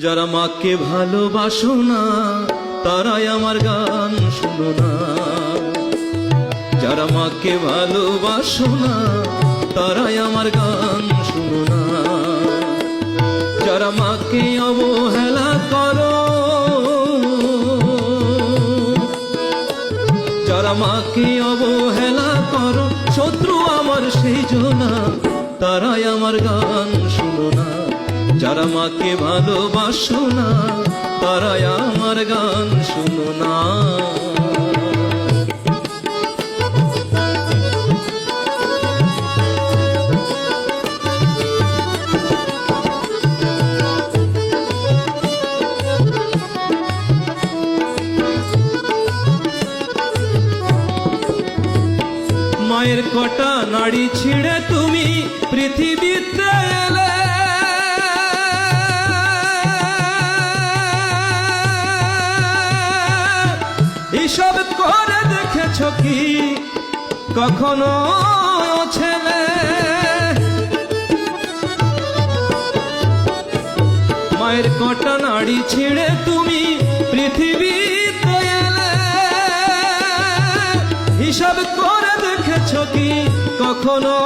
যারা মাকে ভালোবাসো না, তারাই আমার গান শুনো না। যারা মাকে ভালোবাসো না, তারাই আমার গান শুনো না। যারা মাকে অবহেলা করো, যারা মাকে অবহেলা করো, শত্রু আমার সেই জনা, তারাই আমার গান শুনো না। যারা মাকে ভালোবাসো না, তারাই আমার গান শুনো না। মায়ের কটা নাড়ি ছিঁড়ে তুমি পৃথিবীতে এসব করে দেখেছ কি? কখনো ছেলে? মায়ের কটা নাড়ি ছিঁড়ে তুমি পৃথিবীতে এলে। হিসাব করে দেখেছ কি? কখনো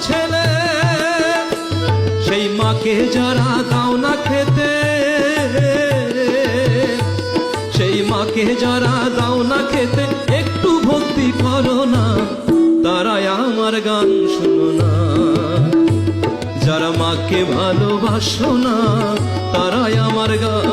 ছেলে? সেই মাকে যারা দাও না মাকে যারা দাও না খেতে, একটু ভক্তি করো না। তারাই আমার গান শুনো না। যারা মাকে ভালোবাসো না, তারাই আমার গান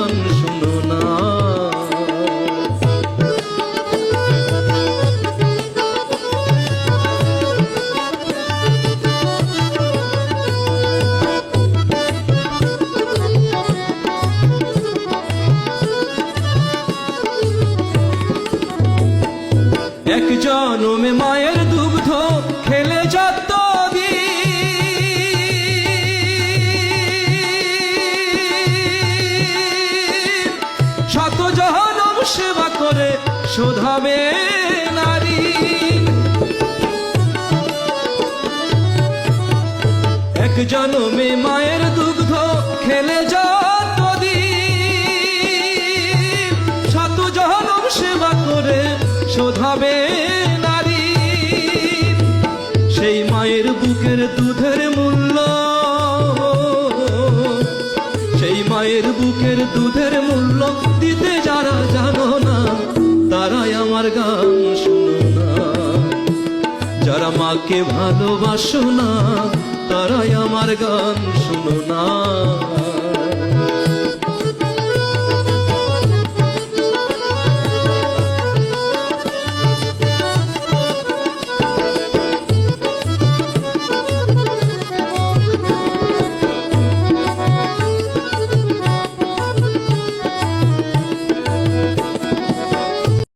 এক জনমে মায়ের দুগ্ধ খেলে যত শত জনম সেবা করে শোধাবে নারী। এক জনমে মায়ের দুগ্ধ খেলে যত শোধাবে নারী। সেই মায়ের বুকের দুধের মূল্য। সেই মায়ের বুকের দুধের মূল্য দিতে যারা জানো না, তারাই আমার গান শুনো না। যারা মাকে ভালোবাসো না, তারাই আমার গান শুনো না।